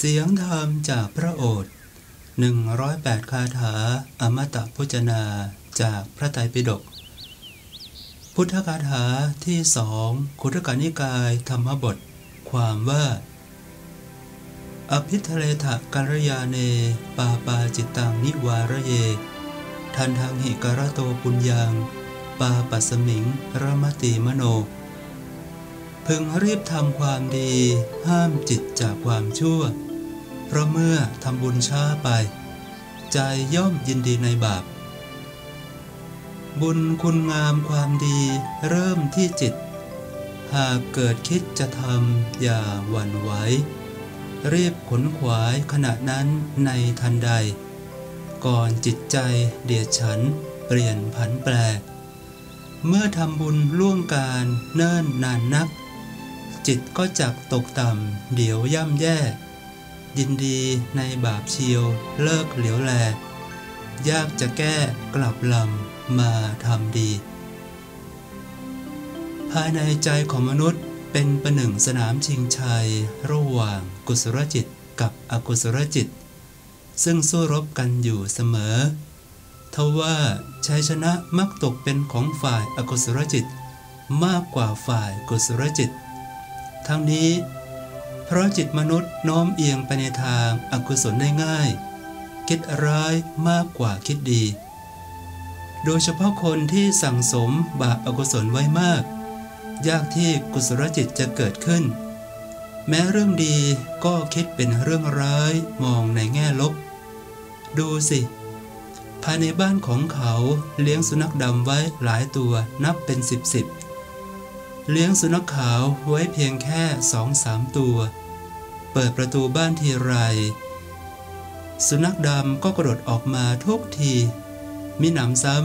เสียงธรรมจากพระโอษฐ์108 คาถา อมตะพจนาจากพระไตรปิฎก พุทธคาถาที่สองคุตกานิกายธรรมบท ความว่า อภิทะเลทะกัลยาเน ปาปาจิตตังนิวารเย ทันทางหิกรโตปุญญัง ปาปัสมิงรมติมโน พึงรีบทำความดี ห้ามจิตจากความชั่ว เพราะเมื่อทำบุญช้าไป ใจย่อมยินดีในบาป บุญคุณงามความดีเริ่มที่จิต หากเกิดคิดจะทำอย่าหวั่นไหวรีบขนขวายขณะนั้นในทันใด ก่อนจิตใจเดียดฉันเปลี่ยนผันแปร เมื่อทำบุญล่วงการเนิ่นนานนัก จิตก็จักตกต่ำเดี๋ยวย่ำแย่ ยินดีในบาปเชียวเลิกเหลียวแล ยากจะแก้กลับลำมาทำดี ภายในใจของมนุษย์เป็นประหนึ่งสนามชิงชัย ระหว่างกุศลจิตกับอกุศลจิต ซึ่งสู้รบกันอยู่เสมอทว่าชัยชนะมักตกเป็นของฝ่ายอกุศลจิต มากกว่าฝ่ายกุศลจิต ทั้งนี้ เพราะจิตมนุษย์โน้มเอียงไปในทางอากุศลได้ง่าย คิดร้ายมากกว่าคิดดี โดยเฉพาะคนที่สั่งสมบาปอากุศลไว้มาก ยากที่กุศลจิตจะเกิดขึ้น แม้เรื่องดีก็คิดเป็นเรื่องร้ายมองในแง่ลบ ดูสิ ภายในบ้านของเขาเลี้ยงสุนัขดำไว้หลายตัวนับเป็นสิบสิบ เลี้ยงสุนัขขาวไว้เพียงแค่สองสามตัว เปิดประตูบ้านทีไร สุนัขดำก็กระโดดออกมาทุกทีมิหนำซ้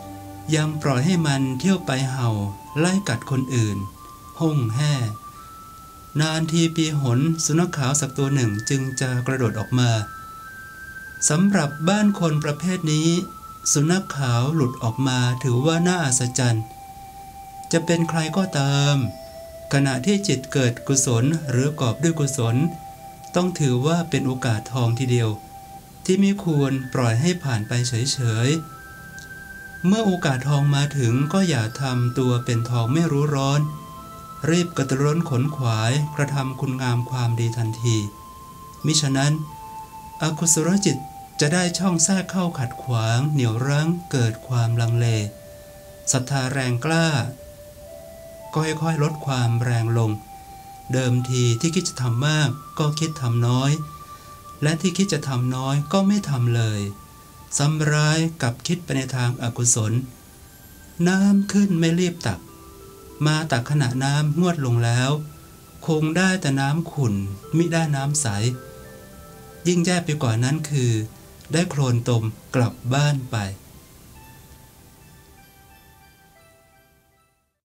ำยังปล่อยให้มันเที่ยวไปเห่า ไล่กัดคนอื่น ห้องแห่นานทีปีหนสุนัขขาวสักตัวหนึ่งจึงจะกระโดดออกมาสำหรับบ้านคนประเภทนี้ สุนัขขาวหลุดออกมาถือว่าน่าอัศจรรย์ จะเป็นใครก็ตาม ขณะที่จิตเกิดกุศลหรือกอบด้วยกุศล ต้องถือว่าเป็นโอกาสทองทีเดียว ที่ไม่ควรปล่อยให้ผ่านไปเฉยๆ เมื่อโอกาสทองมาถึงก็อย่าทำตัวเป็นทองไม่รู้ร้อน รีบกระตือร้นขนขวายกระทำคุณงามความดีทันที มิฉะนั้น อกุศลจิตจะได้ช่องแทรกเข้าขัดขวาง เหนี่ยวรั้งเกิดความลังเลศรัทธาแรงกล้า ค่อยๆ ลดความแรงลง เดิมทีที่คิดจะทำมากก็คิดทำน้อย และที่คิดจะทำน้อยก็ไม่ทำเลยซ้ำร้ายกับคิดไปในทางอากุศล น้ำขึ้นไม่รีบตัก มาตักขณะน้ำงวดลงแล้ว คงได้แต่น้ำขุ่นมิได้น้ำใส ยิ่งแย่ไปกว่านั้นคือ ได้โคลนตมกลับบ้านไป